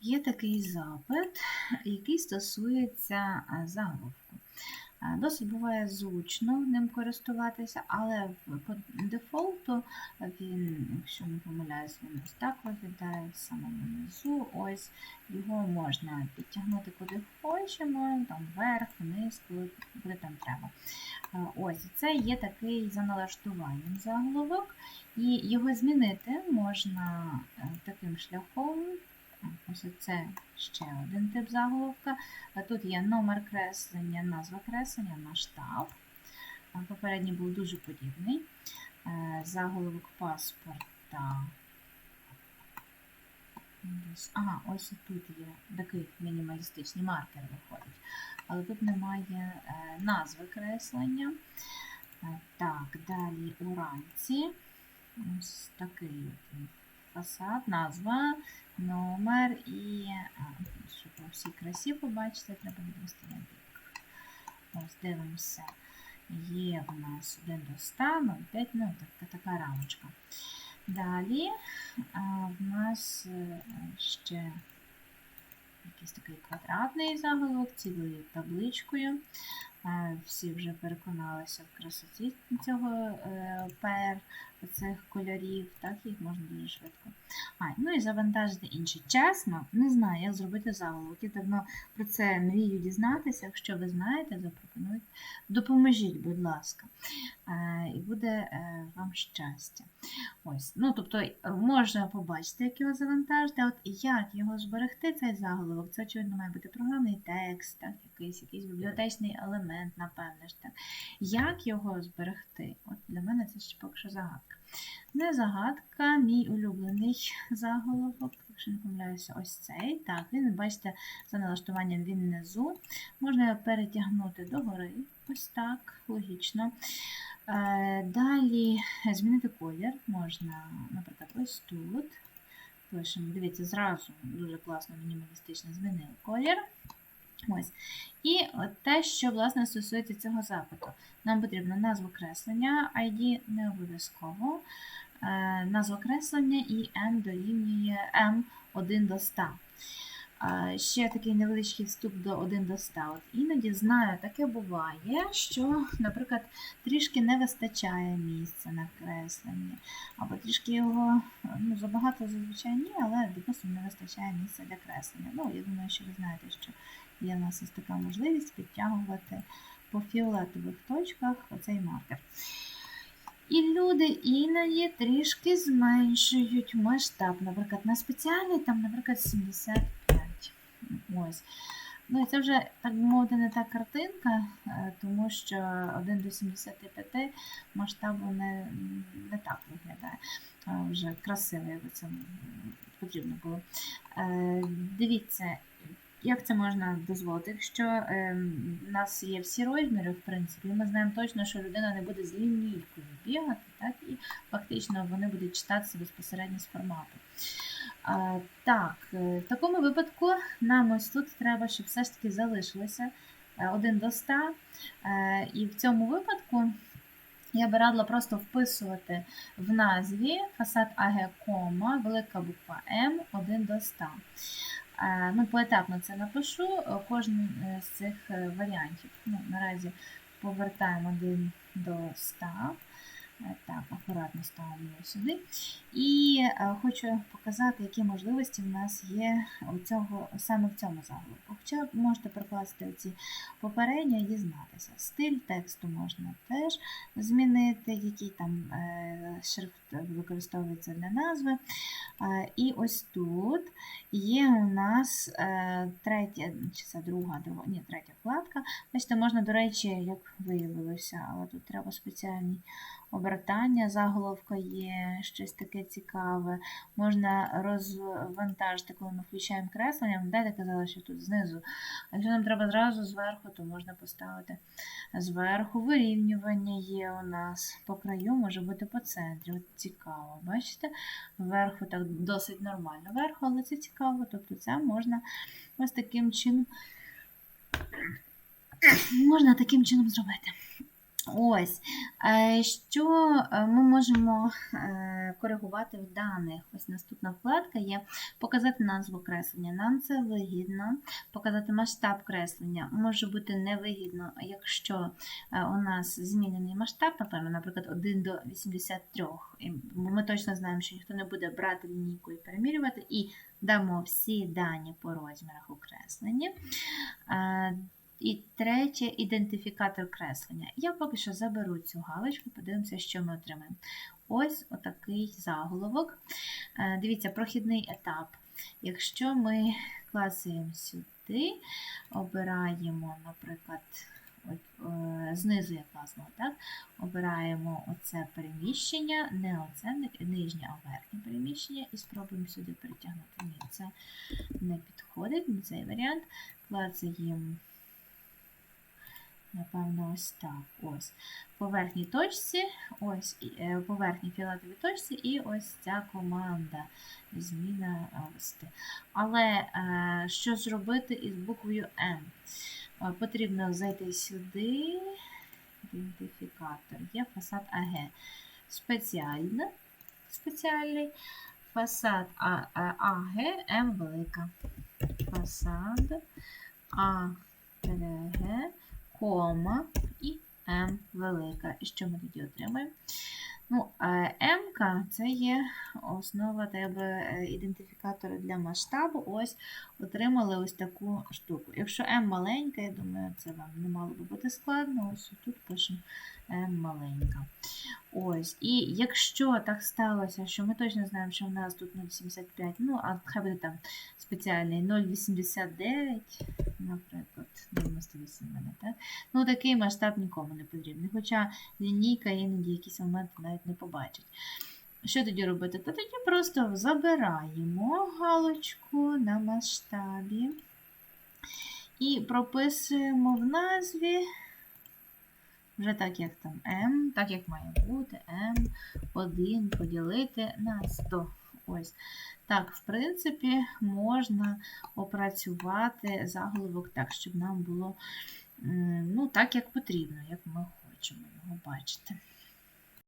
Є такий запит, який стосується заголовку. Досить буває зручно ним користуватися, але по дефолту він, якщо не помиляюсь, він ось так виглядає в самому низу. Ось його можна підтягнути куди хочемо, там вверх, вниз, куди, куди там треба. Ось це є такий за налаштуванням заголовок, і його змінити можна таким шляхом. Ось це ще один тип заголовка. Тут є номер креслення, назва креслення, масштаб. Попередній був дуже подібний. Е, Заголовок паспорта. Ага, ось тут є такий мінімалістичний маркер виходить. Але тут немає е, назви креслення. Е, Так, далі уранці. Ось такий фасад, назва, номер і, щоб по всій красі побачити, треба відвести на бік. Ось дивимося. Є в нас 1 до 100, 0,5, ну, така, така рамочка. Далі а, в нас е, ще якийсь такий квадратний заголовок, цілою табличкою. Е, Всі вже переконалися в красоті цього е, пер, цих кольорів, так їх можна дуже швидко. А, ну і завантажити інші. Чесно, не знаю, як зробити заголовок. Я давно про це мрію дізнатися. Якщо ви знаєте, запропонуйте. Допоможіть, будь ласка. Е, І буде вам щастя. Ось, ну тобто можна побачити, як його завантажити, а от як його зберегти, цей заголовок, це очевидно має бути програмний текст, так, якийсь, якийсь бібліотечний елемент, напевне ж так. Як його зберегти? От для мене це ще поки що загадка. Не загадка, мій улюблений заголовок, якщо не помиляюся, ось цей. Так, він, бачите, за налаштуванням він внизу. Можна його перетягнути догори, ось так, логічно. Е, Далі змінити колір можна, наприклад, ось тут. Пишемо, дивіться, зразу дуже класно мінімалістично змінили колір. Ось. І те, що власне стосується цього запиту. Нам потрібна назва креслення, ID не обов'язково. Е, назва креслення і M дорівнює M 1 до 100. Е, Ще такий невеличкий вступ до 1 до 100. От іноді знаю, таке буває, що, наприклад, трішки не вистачає місця на кресленні, або трішки його ну, забагато зазвичай ні, але відносно не вистачає місця для креслення. Ну, я думаю, що ви знаєте, що є в нас ось така можливість підтягувати по фіолетових точках оцей маркер. І люди іноді трішки зменшують масштаб. Наприклад, на спеціальний там, наприклад, 75. Ось. Ну і це вже, так би мовити, не та картинка, е, тому що 1 до 75 масштабу не, не так виглядає. Вже красиво, якби це потрібно було. Е, Дивіться, як це можна дозволити? Якщо ем, в нас є всі розміри, в принципі, ми знаємо точно, що людина не буде з лінійкою бігати, так, і фактично вони будуть читатися безпосередньо з формату. А, так, е, в такому випадку нам ось тут треба, щоб все ж таки залишилося е, 1 до 100. Е, І в цьому випадку я би радила просто вписувати в назві фасад АГ, велика буква М 1 до 100. Е, Ну, поетапно це напишу, е, кожен е, з цих варіантів. Ну, наразі повертаємо 1 до 100. Е, Так, акуратно ставимо його сюди. І е, хочу показати, які можливості в нас є у цього, саме в цьому заголовку. Хоча можете прокласти оці попередньо і дізнатися. Стиль тексту можна теж змінити, який там е, шрифт використовується для назви. Е, І ось тут є у нас е, третя, чи це друга, друга, ні, третя вкладка. Бачите, можна, до речі, як виявилося, але тут треба спеціальні обертання, заголовка є, щось таке цікаве. Можна розвантажити, коли ми включаємо креслення. Де казала, що тут знизу. А якщо нам треба зразу зверху, то можна поставити зверху. Вирівнювання є у нас по краю, може бути по центрі. Цікаво, бачите? Вверху так досить нормально. Вверху, але це цікаво. Тобто це можна ось таким чином. Можна таким чином зробити. Ось, е, що е, ми можемо е, коригувати в даних? Ось наступна вкладка є показати назву креслення. Нам це вигідно. Показати масштаб креслення може бути невигідно, якщо у нас змінений масштаб, напевно, наприклад, 1 до 83. І Ми точно знаємо, що ніхто не буде брати лінійку і перемірювати, і дамо всі дані по розмірах у. І третє ідентифікатор креслення. Я поки що заберу цю галочку, подивимося, що ми отримаємо. Ось отакий заголовок. Е, Дивіться, прохідний етап. Якщо ми клацаємо сюди, обираємо, наприклад, е, знизу я класнула, так? Обираємо оце переміщення, не оце нижнє, а верхнє переміщення, і спробуємо сюди перетягнути. Ні, це не підходить, не цей варіант. Клацаємо Напевно, ось так. Ось. По верхній точці, ось е, по фіолетовій точці, і ось ця команда. Зміна вести. Але е, що зробити із буквою М? Е, Потрібно зайти сюди. Ідентифікатор. Є фасад АГ. Спеціальна, спеціальний. Фасад АГ М велика. Фасад АГ кома і М велика. І що ми тоді отримаємо? Ну, М це є основа тебе е, ідентифікатора для масштабу. Ось отримали ось таку штуку. Якщо М маленька, я думаю, це вам не мало би бути складно. Ось тут пишемо М маленька. Ось. І якщо так сталося, що ми точно знаємо, що в нас тут 0,75, ну, а хай буде там спеціальний 0,89, наприклад, 98 мене, так? Ну, такий масштаб нікому не потрібний. Хоча лінійка іноді якісь моменти навіть не побачить. Що тоді робити? Та тоді просто забираємо галочку на масштабі і прописуємо в назві вже так, як там m, так як має бути m1 поділити на 100. Ось. Так, в принципі, можна опрацювати заголовок так, щоб нам було ну, так, як потрібно, як ми хочемо його бачити.